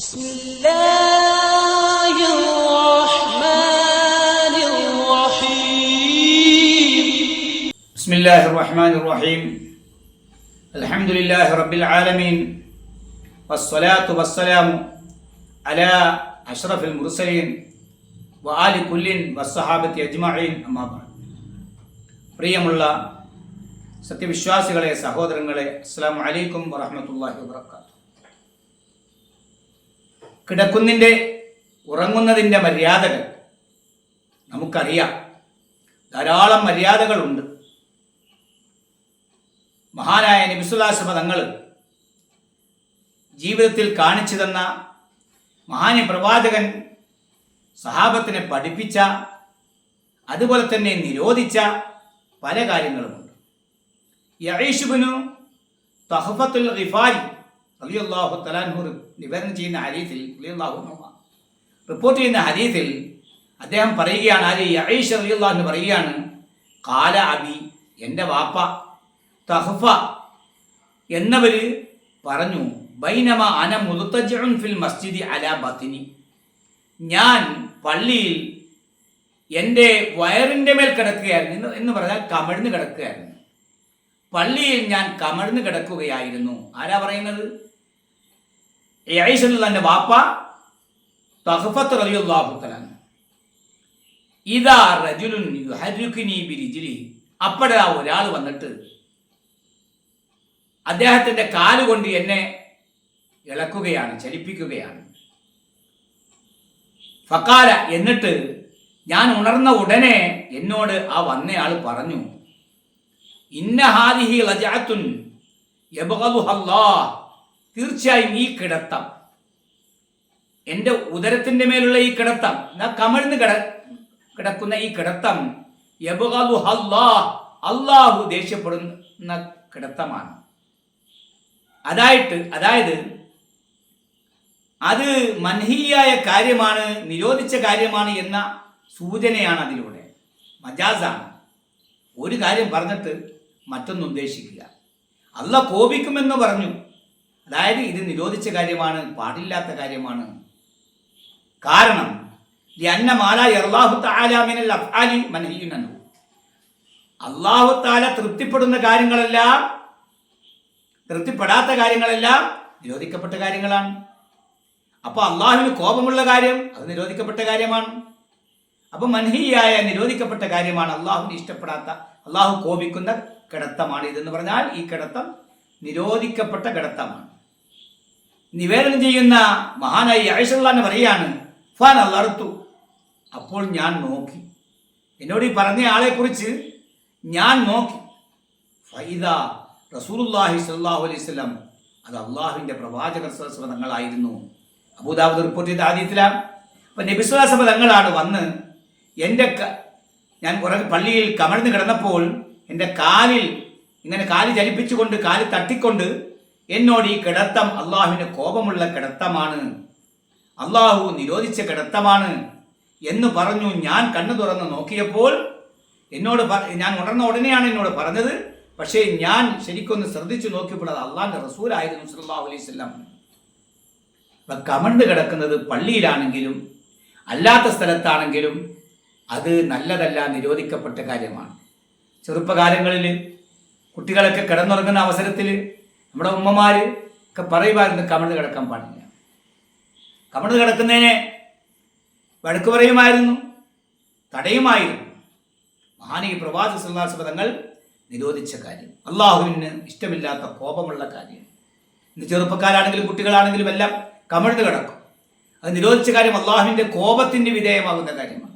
بسم الله الرحمن الرحيم بسم الله الرحمن الرحيم الحمد لله رب العالمين والصلاة والسلام على أشرف المرسلين وآل كل والصحابة أجمعين أما بعد പ്രിയമുള്ള സത്യവിശ്വാസികളെ സഹോദരങ്ങളെ അസ്സാം അലൈക്കും വറഹമത്തല്ലാഹി വബർക്കാത്തു കിടക്കുന്നിന്റെ ഉറങ്ങുന്നതിന്റെ മര്യാദകൾ നമുക്കറിയാം. ധാരാളം മര്യാദകളുണ്ട്. മഹാനായ നിമിസുലാശ്രമ തങ്ങൾ ജീവിതത്തിൽ കാണിച്ചു തന്ന മഹാന്യ പ്രവാചകൻ സഹാബത്തിനെ പഠിപ്പിച്ച അതുപോലെ തന്നെ നിരോധിച്ച പല കാര്യങ്ങളുമുണ്ട്. യഈഷുബിനു തഹഫത്തുൽ ഗിഫാരി റളിയല്ലാഹു തലാൻഹു നിവേദനം ചെയ്യുന്ന ഹരീഫിൽ റളിയല്ലാഹു അൻഹു റിപ്പോർട്ട് ചെയ്യുന്ന ഹദീസിൽ അദ്ദേഹം പറയുകയാണ് ആര്? യഈഷ റളിയല്ലാഹു എന്ന് പറയുകയാണ് കാല അബി എന്റെ വാപ്പ തഹഫ എന്നവർ പറഞ്ഞു ബൈനമ അന മുതജുൻ ഫിൽ മസ്ജിദി അല ബത്തിനി ഞാൻ പള്ളിയിൽ എന്റെ വയറിന്റെ മേൽ കിടക്കുകയായിരുന്നു എന്ന് പറഞ്ഞാൽ കമിഴ്ന്ന് കിടക്കുകയായിരുന്നു. പള്ളിയിൽ ഞാൻ കമിഴ്ന്ന് കിടക്കുകയായിരുന്നു. ആരാ പറയുന്നത്? തന്റെ വാപ്പ തഹഫത്ത് റലിയുള്ളാഹുത്തലാണ് ഇതാ റജുലുൻ ബിരിജിലി. അപ്പോഴാ ഒരാൾ വന്നിട്ട് അദ്ദേഹത്തിന്റെ കാലുകൊണ്ട് എന്നെ ഇളക്കുകയാണ് ചലിപ്പിക്കുകയാണ്. ഫക്കാല എന്നിട്ട് ഞാൻ ഉണർന്ന ഉടനെ എന്നോട് ആ വന്നയാൾ പറഞ്ഞു ഇന്ന ഹാദിഹി ലജാത്തുൻ യബ്ഗലുഹല്ലാ തീർച്ചയായും ഈ കിടത്തം. എന്റെ ഉദരത്തിന്റെ മേലുള്ള ഈ കിടത്തം. ഞാൻ കമഴ്ന്ന് കിട കിടക്കുന്ന ഈ കിടത്തം അള്ളാഹു ദേഷ്യപ്പെടുന്ന കിടത്തമാണ്. അതായിട്ട് അതായത് അത് മൻഹിയായ കാര്യമാണ് നിരോധിച്ച കാര്യമാണ് എന്ന സൂചനയാണ് അതിലൂടെ. മജാസാണ്. ഒരു കാര്യം പറഞ്ഞിട്ട് മറ്റൊന്നും ഉദ്ദേശിക്കുക. അല്ല കോപിക്കുമെന്ന് പറഞ്ഞു. അതായത് ഇത് നിരോധിച്ച കാര്യമാണ് പാടില്ലാത്ത കാര്യമാണ്. കാരണം അള്ളാഹു താല തൃപ്തിപ്പെടുന്ന കാര്യങ്ങളെല്ലാം തൃപ്തിപ്പെടാത്ത കാര്യങ്ങളെല്ലാം നിരോധിക്കപ്പെട്ട കാര്യങ്ങളാണ്. അപ്പൊ അള്ളാഹുവിന് കോപമുള്ള കാര്യം അത് നിരോധിക്കപ്പെട്ട കാര്യമാണ്. അപ്പൊ മൻഹിയായ നിരോധിക്കപ്പെട്ട കാര്യമാണ് അള്ളാഹുവിന് ഇഷ്ടപ്പെടാത്ത അള്ളാഹു കോപിക്കുന്ന കിടത്തമാണ് ഇതെന്ന് പറഞ്ഞാൽ ഈ കിടത്തം നിരോധിക്കപ്പെട്ട കിടത്തമാണ്. നിവേദനം ചെയ്യുന്ന മഹാനായി ആയിഷുള്ളാന്ന് പറയാണ് ഫാൻ അള്ളർത്തു അപ്പോൾ ഞാൻ നോക്കി. എന്നോട് ഈ പറഞ്ഞ ആളെ കുറിച്ച് ഞാൻ നോക്കി. ഫൈദ റസൂലുല്ലാഹി സല്ലാഹു അലൈഹി സ്വലം അത് അള്ളാഹുവിന്റെ പ്രവാചകർ തങ്ങളായിരുന്നു. അബൂദാബുദ് റിപ്പോർട്ട് ചെയ്ത ആദ്യത്തിലാണ്. അപ്പം നബിസ്വലാസഭ തങ്ങളാണ് വന്ന് എന്റെ ഞാൻ കുറേ പള്ളിയിൽ കമഴ്ന്ന് കിടന്നപ്പോൾ എന്റെ കാലിൽ ഇങ്ങനെ കാൽ ചലിപ്പിച്ചുകൊണ്ട് കാൽ തട്ടിക്കൊണ്ട് എന്നോട് ഈ കിടത്തം അള്ളാഹുവിന് കോപമുള്ള കിടത്തമാണ്. അള്ളാഹു നിരോധിച്ച കിടത്തമാണ് എന്ന് പറഞ്ഞു ഞാൻ കണ്ണു തുറന്ന് നോക്കിയപ്പോൾ എന്നോട് ഞാൻ ഉണർന്ന ഉടനെയാണ് എന്നോട് പറഞ്ഞത്. പക്ഷേ ഞാൻ ശരിക്കൊന്ന് ശ്രദ്ധിച്ചു നോക്കിയപ്പോൾ അത് അള്ളാഹിന്റെ റസൂലായിരുന്നു സല്ലാഹു അലൈഹി സ്വല്ലാം കമണ്ട് കിടക്കുന്നത് പള്ളിയിലാണെങ്കിലും അല്ലാത്ത സ്ഥലത്താണെങ്കിലും അത് നല്ലതല്ല നിരോധിക്കപ്പെട്ട കാര്യമാണ്. ചെറുപ്പകാലങ്ങളിൽ കുട്ടികളൊക്കെ കിടന്നുറങ്ങുന്ന അവസരത്തിൽ നമ്മുടെ ഉമ്മമാർ ഒക്കെ പറയുമായിരുന്നു കമിഴ്ന്ന് കിടക്കാൻ പാടില്ല. കമിഴ്ന്ന് കിടക്കുന്നതിനെ വഴക്ക് പറയുമായിരുന്നു തടയുമായിരുന്നു. മഹാനിക പ്രവാസ സല്ലാസ്പദങ്ങൾ നിരോധിച്ച കാര്യം. അള്ളാഹുവിന് ഇഷ്ടമില്ലാത്ത കോപമുള്ള കാര്യം. ഇന്ന് ചെറുപ്പക്കാരാണെങ്കിലും കുട്ടികളാണെങ്കിലും എല്ലാം കമഴ്ന്ന് കിടക്കും. അത് നിരോധിച്ച കാര്യം അള്ളാഹുവിന്റെ കോപത്തിന് വിധേയമാകുന്ന കാര്യമാണ്.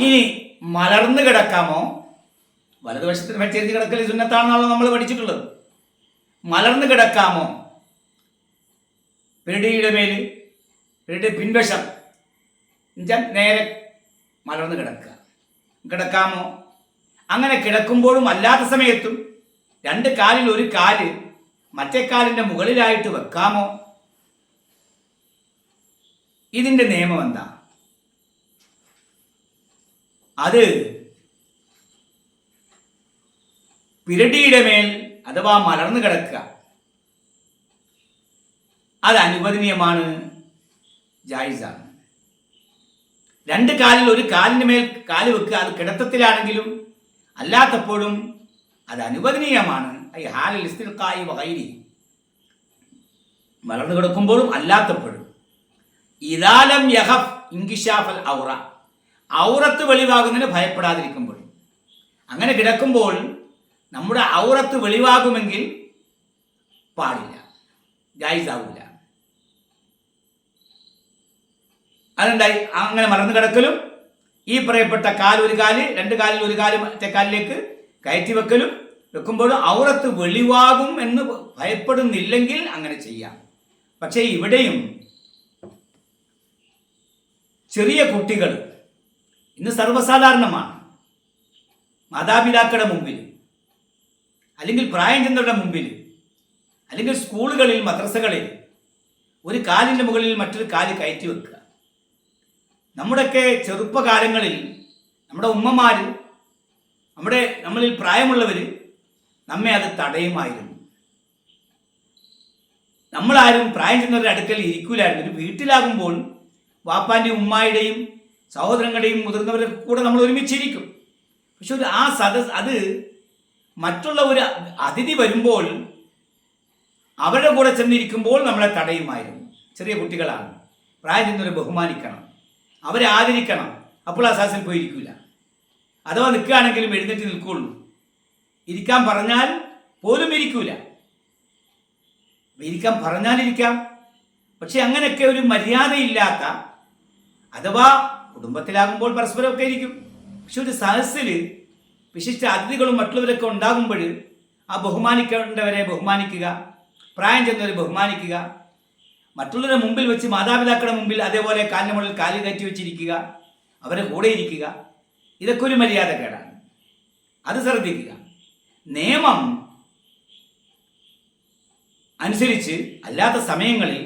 ഇനി മലർന്നു കിടക്കാമോ? വലതുവശത്തിന് വെച്ചെരിഞ്ഞ് കിടക്കൽ സുന്നത്താണെന്നാണല്ലോ നമ്മൾ പഠിച്ചിട്ടുള്ളത്. മലർന്നു കിടക്കാമോ? പെരുടിയുടെ മേൽ പിടിയുടെ പിൻവശം. നേരെ മലർന്നു കിടക്കുക. കിടക്കാമോ? അങ്ങനെ കിടക്കുമ്പോഴും അല്ലാത്ത സമയത്തും രണ്ട് കാലിൽ ഒരു കാൽ മറ്റേ കാലിന്റെ മുകളിലായിട്ട് വെക്കാമോ? ഇതിന്റെ നിയമം എന്താ? അത് പിരടിയുടെ മേൽ അഥവാ മലർന്നു കിടക്കുക. അത് അനുവദനീയമാണ് ജായിസാണ്. രണ്ട് കാലിൽ ഒരു കാലിന് മേൽ കാൽ വെക്കുക അത് കിടത്തത്തിലാണെങ്കിലും അല്ലാത്തപ്പോഴും അത് അനുവദനീയമാണ്. ഐ ഹാലിൽ ഇസ്തിൽക്കായി വൈരി വളർന്നു കിടക്കുമ്പോഴും അല്ലാത്തപ്പോഴും. ഇതാലം യഹഫ് ഇങ്കിഷാഫൽ ഔറ. ഔറത്ത് വെളിവാകുന്നതിന് ഭയപ്പെടാതിരിക്കുമ്പോഴും അങ്ങനെ കിടക്കുമ്പോൾ നമ്മുടെ ഔറത്ത് വെളിവാകുമെങ്കിൽ പാടില്ല ജായിസാവില്ല അതുണ്ടായി അങ്ങനെ മറന്നു കിടക്കലും ഈ പറയപ്പെട്ട ഒരു കാൽ രണ്ട് കാലിൽ ഒരു കാൽ മറ്റേ കാലിലേക്ക് കയറ്റി വെക്കലും വെക്കുമ്പോൾ ഔറത്ത് വെളിവാകും എന്ന് ഭയപ്പെടുന്നില്ലെങ്കിൽ അങ്ങനെ ചെയ്യാം. പക്ഷേ ഇവിടെയും ചെറിയ കുട്ടികൾ ഇന്ന് സർവസാധാരണമാണ് മാതാപിതാക്കളുടെ മുമ്പിൽ അല്ലെങ്കിൽ പ്രായം ചെന്നവരുടെ മുമ്പിൽ അല്ലെങ്കിൽ സ്കൂളുകളിൽ മദ്രസകളിൽ ഒരു കാലിന്റെ മുകളിൽ മറ്റൊരു കാൽ കയറ്റി വെക്കുക. നമ്മുടെയൊക്കെ ചെറുപ്പകാലങ്ങളിൽ നമ്മുടെ ഉമ്മമാർ നമ്മുടെ നമ്മളിൽ പ്രായമുള്ളവർ നമ്മെ അത് തടയുമായിരുന്നു. നമ്മളാരും പ്രായം ചെന്നവരുടെ അടുക്കൽ ഇരിക്കൂലായിരുന്നു. ഒരു വീട്ടിലാകുമ്പോൾ വാപ്പാന്റെ ഉമ്മായുടെയും സഹോദരങ്ങളുടെയും മുതിർന്നവരുടെ കൂടെ നമ്മൾ ഒരുമിച്ചിരിക്കും. പക്ഷെ ഒരു ആ സദസ് അത് മറ്റുള്ള ഒരു അതിഥി വരുമ്പോൾ അവരുടെ കൂടെ ചെന്നിരിക്കുമ്പോൾ നമ്മളെ തടയുമായിരുന്നു. ചെറിയ കുട്ടികളാണ്. പ്രായം ചെന്നവരെ ബഹുമാനിക്കണം. അവരെ ആദരിക്കണം. അപ്പോൾ ആ സാസിൽ പോയിരിക്കില്ല അഥവാ നിൽക്കുകയാണെങ്കിലും എഴുന്നേറ്റ് നിൽക്കുള്ളൂ. ഇരിക്കാൻ പറഞ്ഞാൽ പോലും ഇരിക്കൂല. ഇരിക്കാൻ പറഞ്ഞാലിരിക്കാം പക്ഷെ അങ്ങനെയൊക്കെ ഒരു മര്യാദയില്ലാത്ത അഥവാ കുടുംബത്തിലാകുമ്പോൾ പരസ്പരമൊക്കെ ഇരിക്കും. പക്ഷെ ഒരു സഹസിൽ വിശിഷ്ട അതിഥികളും മറ്റുള്ളവരൊക്കെ ഉണ്ടാകുമ്പോൾ ആ ബഹുമാനിക്കേണ്ടവരെ ബഹുമാനിക്കുക പ്രായം ചെന്നവരെ ബഹുമാനിക്കുക മറ്റുള്ളവരെ മുമ്പിൽ വെച്ച് മാതാപിതാക്കളുടെ മുമ്പിൽ അതേപോലെ കാലിന് മുകളിൽ കാൽ കയറ്റി വെച്ചിരിക്കുക അവരെ കൂടെ ഇരിക്കുക ഇതൊക്കെ ഒരു മര്യാദക്കേടാണ്. അത് ശ്രദ്ധിക്കുക. നിയമം അനുസരിച്ച് അല്ലാത്ത സമയങ്ങളിൽ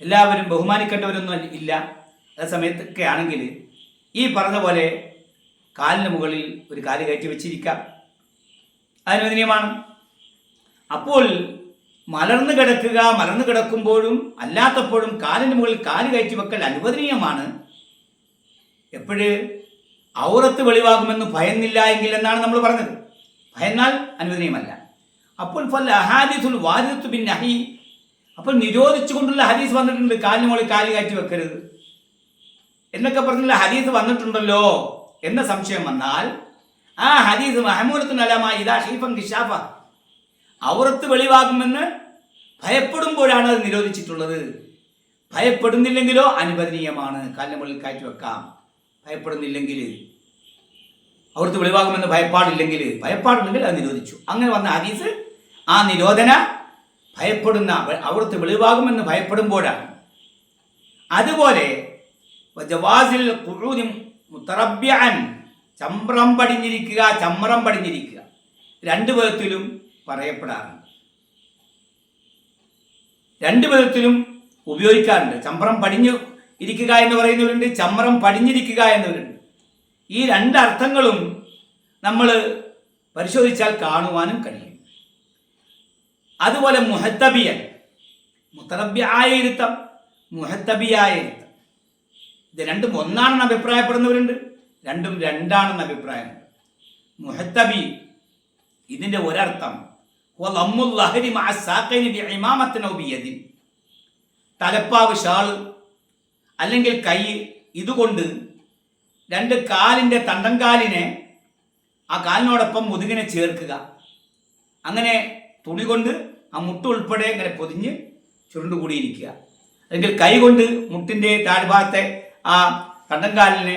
എല്ലാവരും ബഹുമാനിക്കേണ്ടവരൊന്നും ഇല്ല. ആ സമയത്തൊക്കെ ആണെങ്കിൽ ഈ പറഞ്ഞ പോലെ കാലിന് മുകളിൽ ഒരു കാൽ കയറ്റി വെച്ചിരിക്കാം അനുവദനീയമാണ് അപ്പോൾ മലർന്നു കിടക്കുക മലർന്നു കിടക്കുമ്പോഴും അല്ലാത്തപ്പോഴും കാലിന് മുകളിൽ കാൽ കയറ്റി വെക്കൽ അനുവദനീയമാണ്. എപ്പോഴ് ഔറത്ത് വെളിവാകുമെന്ന് ഭയന്നില്ല എങ്കിൽ എന്നാണ് നമ്മൾ പറഞ്ഞത്. ഭയന്നാൽ അനുവദനീയമല്ല. അപ്പോൾ ഫൽ അഹാദിസുൽ വാരിദത്തു ബിൻ അപ്പോൾ നിരോധിച്ചുകൊണ്ടുള്ള ഹദീസ് വന്നിട്ടുണ്ട് കാലിന് മുകളിൽ കാൽ കയറ്റി വെക്കരുത്. എന്നൊക്കെ പറഞ്ഞുള്ള ഹദീസ് വന്നിട്ടുണ്ടല്ലോ. എന്ന സംശയം വന്നാൽ ആ ഹദീസ് മഹമൂലത്തുൻ അലാമ ഇതാ ഷീഫം കിഷാഫ ഔറത്ത് വെളിവാകുമെന്ന് ഭയപ്പെടുമ്പോഴാണ് അത് നിരോധിച്ചിട്ടുള്ളത്. ഭയപ്പെടുന്നില്ലെങ്കിലോ അനുവദനീയമാണ്. കാലിനുള്ളിൽ കയറ്റി വെക്കാം. ഭയപ്പെടുന്നില്ലെങ്കിൽ. ഔറത്ത് വെളിവാകുമെന്ന് ഭയപ്പാടില്ലെങ്കിൽ. ഭയപ്പാടുണ്ടെങ്കിൽ അത് നിരോധിച്ചു. അങ്ങനെ വന്ന ഹദീസ് ആ നിരോധന ഭയപ്പെടുന്ന അവർത്ത് വെളിവാകുമെന്ന് ഭയപ്പെടുമ്പോഴാണ്. അതുപോലെ ജവാസിൽ ഖുഊദി മുത്തറബ്യഅൻ ചമ്രം പടിഞ്ഞിരിക്കുക ചമ്രം പടിഞ്ഞിരിക്കുക. രണ്ടു വിധത്തിലും പറയപ്പെടാറുണ്ട്. രണ്ട് വിധത്തിലും ഉപയോഗിക്കാറുണ്ട്. ചമ്രം പടിഞ്ഞു ഇരിക്കുക എന്ന് പറയുന്നവരുണ്ട് ചമ്രം പടിഞ്ഞിരിക്കുക എന്നവരുണ്ട്. ഈ രണ്ട് അർത്ഥങ്ങളും നമ്മൾ പരിശോധിച്ചാൽ കാണുവാനും കഴിയും. അതുപോലെ മുഹത്തബിയൻ മുത്തറബ്യായ ഇരുത്തം മുഹത്തബിയായ ഇരുത്തം. ഇത് രണ്ടും ഒന്നാണെന്ന് അഭിപ്രായപ്പെടുന്നവരുണ്ട് രണ്ടും രണ്ടാണെന്ന് അഭിപ്രായം മുഹത്തബി ഇതിന്റെ ഒരർത്ഥം. തലപ്പാവ് ഷാൾ അല്ലെങ്കിൽ കൈ ഇതുകൊണ്ട് രണ്ട് കാലിന്റെ തണ്ടൻകാലിനെ ആ കാലിനോടൊപ്പം മുതുകിനെ ചേർക്കുക. അങ്ങനെ തുണി കൊണ്ട് ആ മുട്ട് ഉൾപ്പെടെ ഇങ്ങനെ പൊതിഞ്ഞ് ചുരുണ്ടുകൂടിയിരിക്കുക. അല്ലെങ്കിൽ കൈ കൊണ്ട് മുട്ടിന്റെ താഴ്ഭാഗത്തെ ആ കണ്ടങ്കാലിനെ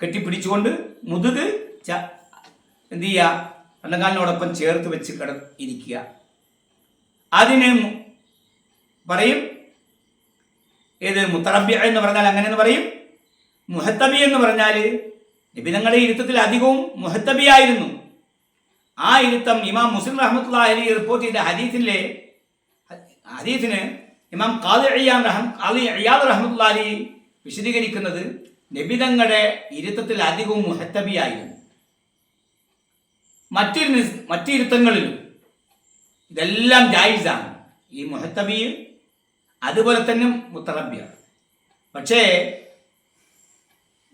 കെട്ടിപ്പിടിച്ചുകൊണ്ട് മുതുക് ച എന്ത് ചെയ്യുക കണ്ടങ്കാലിനോടൊപ്പം ചേർത്ത് വെച്ച് കിട ഇരിക്കുക അതിന് പറയും ഏത് മുത്തറബ്യ എന്ന് പറഞ്ഞാൽ അങ്ങനെ എന്ന് പറയും. മുഹത്തബി എന്ന് പറഞ്ഞാൽ നിബിതങ്ങളുടെ ഇരുത്തത്തിൽ അധികവും മുഹത്തബിയായിരുന്നു ആ ഇരുത്തം ഇമാം മുസ്ലിം റഹ്മത്തുള്ള അലി റിപ്പോർട്ട് ചെയ്ത ഹദീസിലെ ഹദീസിന് ഇമാം ഖാദി അയ്യാൻ റഹം ഖാദി അയ്യാദ് റഹ്മത്തുള്ള അലി വിശദീകരിക്കുന്നത് നബിതങ്ങളുടെ ഇരുത്തത്തിൽ അധികവും മുഹത്തബിയായിരുന്നു. മറ്റൊരു മറ്റിരുത്തങ്ങളിലും ഇതെല്ലാം ജായിസാണ്. ഈ മുഹത്തബി അതുപോലെ തന്നെ മുത്തറബ്യ പക്ഷേ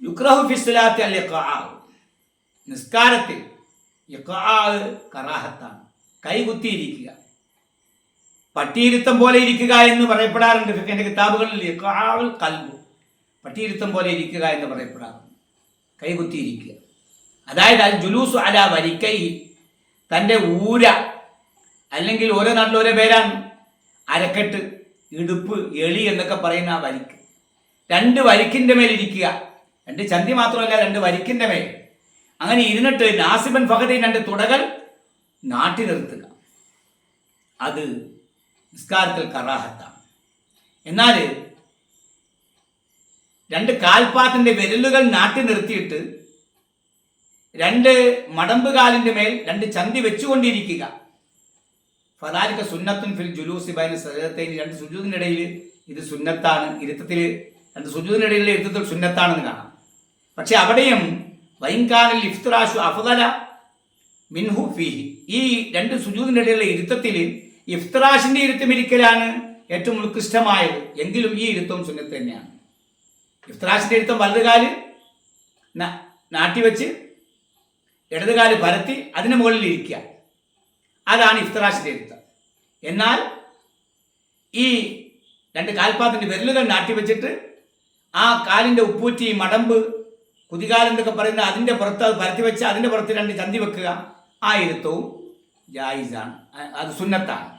യുക്രഹു ഫിസ്ലാത്തി അല്ലെ. നിസ്കാരത്തിൽ കറാഹത്താണ്. കൈകുത്തിയിരിക്കുക പട്ടിയിരുത്തം പോലെ ഇരിക്കുക എന്ന് പറയപ്പെടാറുണ്ട് ഫിഖിന്റെ കിതാബുകളിൽ. കൽബ് പട്ടിയിരുത്തം പോലെ ഇരിക്കുക എന്ന് പറയപ്പെടാറുണ്ട് കൈകുത്തിയിരിക്കുക. അതായത് അൽ ജുലൂസു അല വരിക്കൈ തന്റെ ഊര അല്ലെങ്കിൽ ഓരോ നാട്ടിൽ ഓരോ പേരാണ്. അരക്കെട്ട് ഇടുപ്പ് എളി എന്നൊക്കെ പറയുന്ന ആ വരിക്ക്. രണ്ട് വരിക്കിന്റെ മേലിരിക്കുക രണ്ട് ചന്തി മാത്രമല്ല രണ്ട് വരിക്കിന്റെ മേൽ. അങ്ങനെ ഇരുന്നിട്ട് നാസിബൻ ഫഹദീൻ രണ്ട് തുടകൾ നാട്ടി നിർത്തുക. അത് നിസ്കാരത്തിൽ കറാഹത്താണ്. എന്നാൽ രണ്ട് കാൽപാത്തിന്റെ വിരലുകൾ നാട്ടി നിർത്തിയിട്ട് രണ്ട് മടമ്പുകാലിന്റെ മേൽ രണ്ട് ചന്തി വെച്ചുകൊണ്ടിരിക്കുക. ഫലാലിക്ക സുന്നത്തും ഫിൽ ജുലൂസി ബൈന സജദത്തൈൻ രണ്ട് സുജൂദിനിടയിൽ ഇത് സുന്നത്താണ്. ഇരുത്തത്തിൽ രണ്ട് സുജൂദിനിടയിലെ ഇരുത്തത്തിൽ സുന്നത്താണെന്ന് കാണാം. പക്ഷെ അവിടെയും വൈൻകാലിൽ ഇഫ്തുറാഷു അഫദല മിൻഹു ഫിഹി. ഈ രണ്ട് സുജൂദിനിടയിലുള്ള ഇരുത്തത്തിൽ ഇഫ്തിറാഷിന്റെ ഇരുത്തം ഇരിക്കലാണ് ഏറ്റവും ഉത്കൃഷ്ടമായത്. എങ്കിലും ഈ ഇരുത്തവും സുന്നത്ത് തന്നെയാണ്. ഇഫ്തിറാഷിന്റെ ഇരുത്തം വലതുകാൽ നാട്ടിവെച്ച് ഇടതുകാൽ പരത്തി അതിന് മുകളിൽ ഇരിക്കുക. അതാണ് ഇഫ്തറാഷിന്റെ എഴുത്തം. എന്നാൽ ഈ രണ്ട് കാൽപാത്തിന്റെ വിരലുകൾ നാട്ടിവെച്ചിട്ട് ആ കാലിന്റെ ഉപ്പൂറ്റി മടമ്പ് കുതികാലം എന്നൊക്കെ പറയുന്ന അതിന്റെ പുറത്ത് അത് പരത്തി വെച്ച് അതിന്റെ പുറത്ത് രണ്ട് ചന്തി വെക്കുക. ആ ഇരുത്തവും ജായിസാണ്. അത് സുന്നത്താണ്.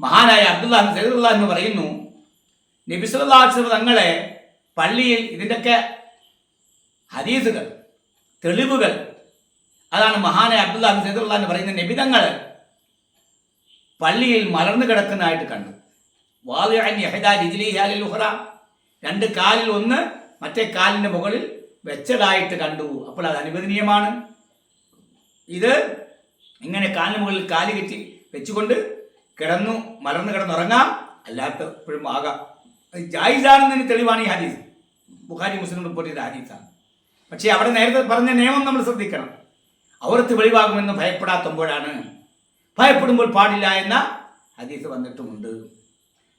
മഹാനായ അബ്ദുല്ലാഹ് സൈദുല്ലാ എന്ന് പറയുന്നു നബി സല്ലല്ലാഹു തങ്ങളെ പള്ളിയിൽ ഇതിന്റെയൊക്കെ ഹദീസുകൾ തെളിവുകൾ. അതാണ് മഹാനായ അബ്ദുല്ലാ സൈദുല്ലാ എന്ന് പറയുന്ന നിബിതങ്ങൾ പള്ളിയിൽ മലർന്നു കിടക്കുന്നതായിട്ട് കണ്ടു. ഉഖ്റ. രണ്ട് കാലിൽ ഒന്ന് മറ്റേ കാലിന്റെ മുകളിൽ വെച്ചതായിട്ട് കണ്ടു. അപ്പോൾ അത് അനുവദനീയമാണ്. ഇത് ഇങ്ങനെ കാലിന് മുകളിൽ കാലി കെട്ടി വെച്ചുകൊണ്ട് കിടന്നു മലർന്നു കിടന്നുറങ്ങാം. അല്ലാത്തപ്പോഴും ആകാം. ജായിസാണെന്നതിന് തെളിവാണ് ഈ ഹദീസ്. ബുഖാരി മുസ്ലിം റിപ്പോർട്ട് ചെയ്ത ഹദീസാണ് പക്ഷേ അവിടെ നേരത്തെ പറഞ്ഞ നിയമം നമ്മൾ ശ്രദ്ധിക്കണം. അവർക്ക് വെളിവാകുമെന്ന് ഭയപ്പെടാത്തുമ്പോഴാണ് ഭയപ്പെടുമ്പോൾ പാടില്ല എന്ന ഹദീസ് വന്നിട്ടുമുണ്ട്.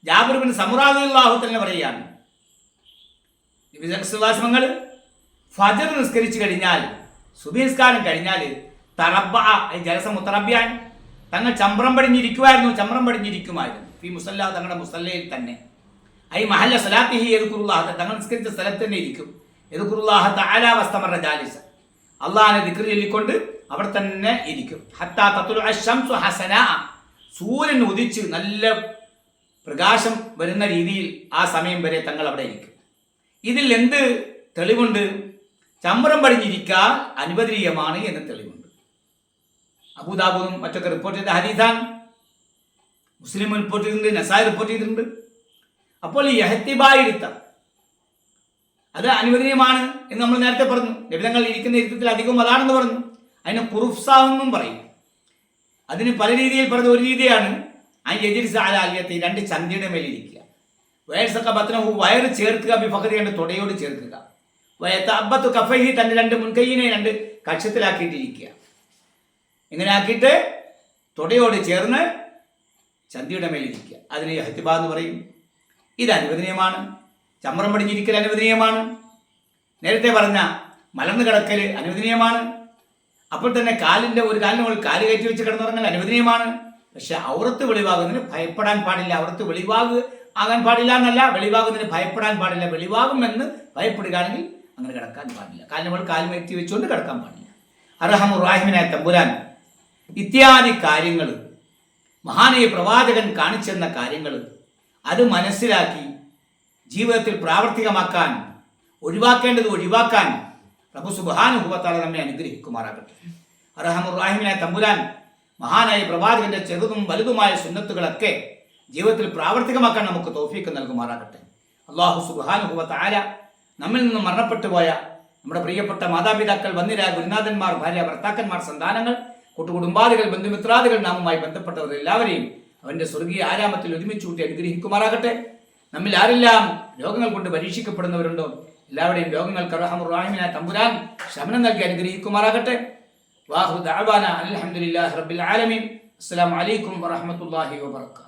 ജാബിർബിൻ സമുറാദുല്ലാഹു തന്നെ പറയുകയാണ്. വിശ്വാസങ്ങൾ ഫജർ നിസ്കരിച്ചു കഴിഞ്ഞാൽ സുബീസ്കാരം കഴിഞ്ഞാൽ തറബ ജലസം മുത്തറബ്യാൻ തങ്ങൾ ചമ്പ്രം പടിഞ്ഞിരിക്കുമായിരുന്നു ചമ്പ്രം പടിഞ്ഞിരിക്കുമായിരുന്നു. ഈ മുസല്ല തങ്ങളുടെ മുസല്ലയിൽ തന്നെ. ഐ മഹല്ല സലാത്തിഹി എതുക്കുറുല്ലാഹ തങ്ങൾ നിസ്കരിച്ച സ്ഥലത്ത് തന്നെ ഇരിക്കും. എതുക്കുറുല്ലാഹ വസ്തമറ ജാലിസ. അള്ളാഹിനെ ദിക്ർ ചൊല്ലിക്കൊണ്ട് അവിടെ തന്നെ ഇരിക്കും. ഹത്താ തത്തുൽ അശംസു ഹസന. സൂര്യൻ ഉദിച്ച് നല്ല പ്രകാശം വരുന്ന രീതിയിൽ ആ സമയം വരെ തങ്ങൾ അവിടെ ഇരിക്കും. ഇതിൽ എന്ത് തെളിവുണ്ട്? ചമ്രം പടിഞ്ഞിരിക്കാൻ അനുവദനീയമാണ് എന്ന് തെളിവുണ്ട്. അബൂദാബൂദും മറ്റൊക്കെ റിപ്പോർട്ട് ചെയ്ത ഹരീദാൻ മുസ്ലിം റിപ്പോർട്ട് ചെയ്തിട്ടുണ്ട് നസായി റിപ്പോർട്ട് ചെയ്തിട്ടുണ്ട്. അപ്പോൾ യഹത്തിബായിരുത്തം അത് അനുവദനീയമാണ് എന്ന് നമ്മൾ നേരത്തെ പറഞ്ഞു. ലഭിതങ്ങൾ ഇരിക്കുന്ന ഇരുത്തത്തിൽ അധികവും അതാണെന്ന് പറഞ്ഞു. അതിന് കുറുഫ്സാവെന്നും പറയും. അതിന് പല രീതിയിൽ പറഞ്ഞ ഒരു രീതിയാണ് ആ യജിരിസ് ആലാലിയത്തെ രണ്ട് ചന്തിയുടെ മേലിരിക്കുക. വയസ്സൊക്കെ ബത്തനഹു വയറ് ചേർക്കുക വിഭക്തി കണ്ട് തുടയോട് ചേർക്കുക. അബ്ബത്ത് കഫഹി തന്റെ രണ്ട് മുൻകൈയിനെ രണ്ട് കക്ഷത്തിലാക്കിയിട്ടിരിക്കുക. ഇങ്ങനെ ആക്കിയിട്ട് തുടയോട് ചേർന്ന് ചന്തിയുടെ മേലിരിക്കുക. അതിന് ഹത്തിബ എന്ന് പറയും. ഇത് അനുവദനീയമാണ്. ചമ്രം പടിഞ്ഞിരിക്കൽ അനുവദനീയമാണ്. നേരത്തെ പറഞ്ഞ മലർന്നു കിടക്കൽ അനുവദനീയമാണ്. അപ്പോൾ തന്നെ കാലിന്റെ ഒരു കാലിന് മുകളിൽ കാൽ കയറ്റി വെച്ച് കിടന്നുറങ്ങൽ അനുവദനീയമാണ്. പക്ഷെ ഔറത്ത് വെളിവാകുന്നതിന് ഭയപ്പെടാൻ പാടില്ല. ഔറത്ത് വെളിവാകു ആകാൻ പാടില്ല എന്നല്ല വെളിവാകുന്നതിന് ഭയപ്പെടാൻ പാടില്ല. വെളിവാകുമെന്ന് ഭയപ്പെടുകയാണെങ്കിൽ അങ്ങനെ കിടക്കാൻ പാടില്ല. കാലിന് മുകളിൽ കാലിന് എത്തി വെച്ചുകൊണ്ട് കിടക്കാൻ പാടില്ല. അർഹമുറാഹിമിനായ തമ്പുരാൻ ഇത്യാദി കാര്യങ്ങൾ മഹാനീയ പ്രവാചകൻ കാണിച്ചെന്ന കാര്യങ്ങൾ അത് മനസ്സിലാക്കി ജീവിതത്തിൽ പ്രാവർത്തികമാക്കാൻ ഒഴിവാക്കേണ്ടത് ഒഴിവാക്കാൻ പ്രഭു സുബാനുഭവത്താലെ നമ്മെ അനുഗ്രഹിക്കുമാറാകട്ടെ. അറഹമുറാഹിമിനെ തമ്പുരാൻ മഹാനായ പ്രവാചകന്റെ ചെറുതും വലുതുമായ സുന്നത്തുകളൊക്കെ ജീവിതത്തിൽ പ്രാവർത്തികമാക്കാൻ നമുക്ക് തോഫീക്ക് നൽകുമാറാകട്ടെ. അള്ളാഹു സുബാനുഭവത്താര നമ്മിൽ നിന്ന് മരണപ്പെട്ടു പോയ നമ്മുടെ പ്രിയപ്പെട്ട മാതാപിതാക്കൾ വന്നിരായ ഗുരുനാഥന്മാർ ഭാര്യ ഭർത്താക്കന്മാർ സന്താനങ്ങൾ കൂട്ടുകുടുംബാദികൾ ബന്ധുമിത്രാദികൾ നാമുമായി ബന്ധപ്പെട്ടവർ എല്ലാവരെയും അവന്റെ സ്വർഗീയ ആരാമത്തിൽ ഒരുമിച്ച് കൂട്ടി അനുഗ്രഹിക്കുമാറാകട്ടെ. നമ്മിൽ ആരെല്ലാം രോഗങ്ങൾ കൊണ്ട് പരീക്ഷിക്കപ്പെടുന്നവരുണ്ടോ? എല്ലാവരുടെയും രോഗങ്ങൾക്ക് അർഹമുറാഹിമിനായ തമ്പുരാൻ ശമനം നൽകി അനുഗ്രഹിക്കുമാറാകട്ടെ. വാഹു ദഅവാന അൽഹംദുലില്ലാഹി റബ്ബിൽ ആലമീൻ. അസ്സലാമു അലൈക്കും വറഹ്മത്തുള്ളാഹി വബറകാതുഹു